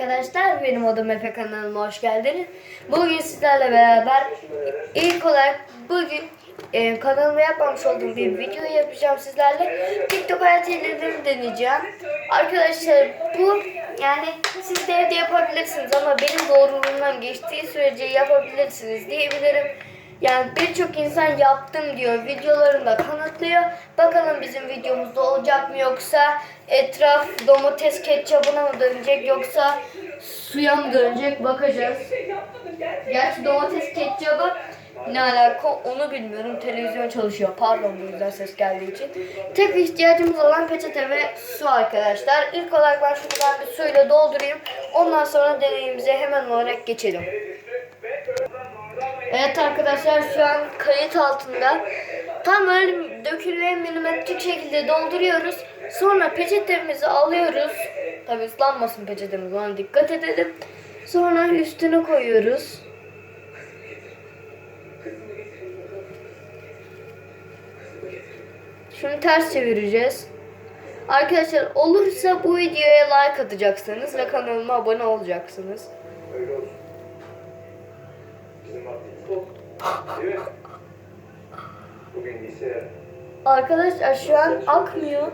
arkadaşlar. Benim adım Efe kanalıma hoş geldiniz. Bugün sizlerle beraber ilk olarak bugün e, kanalıma yapmamış olduğum bir video yapacağım sizlerle. TikTok hayat deneyeceğim. Arkadaşlar bu yani siz de evde yapabilirsiniz ama benim doğruluğumdan geçtiği sürece yapabilirsiniz diyebilirim. Yani birçok insan yaptım diyor. Videolarında kanıtlıyor. Bakalım bizim videomuzda olacak mı yoksa etraf domates ketçabına mı dönecek yoksa suya mı dönecek bakacağız. Gerçi domates ketçabı ne alaka onu bilmiyorum. Televizyon çalışıyor. Pardon bu yüzden ses geldiği için. Tek ihtiyacımız olan peçete ve su arkadaşlar. İlk olarak ben şuradan bir suyla doldurayım. Ondan sonra deneyimize hemen olarak geçelim. Evet arkadaşlar şu an kayıt altında. Tam öyle dökülmeye milimetrik şekilde dolduruyoruz. Sonra peçetemizi alıyoruz. Tabi ıslanmasın peçetemiz ona dikkat edelim. Sonra üstüne koyuyoruz. Şimdi ters çevireceğiz. Arkadaşlar olursa bu videoya like atacaksınız ve kanalıma abone olacaksınız. Arkadaşlar şu an akmıyor.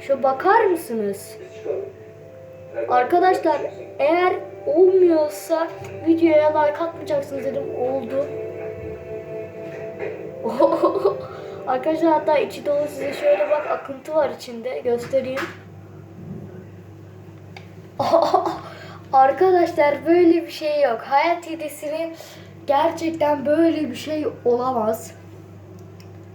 Şu bakar mısınız? Arkadaşlar eğer olmuyorsa videoya like atmayacaksınız dedim. Oldu. Arkadaşlar hatta içi dolu size şöyle bak akıntı var içinde göstereyim. Arkadaşlar böyle bir şey yok. Hayat hediyesinin gerçekten böyle bir şey olamaz.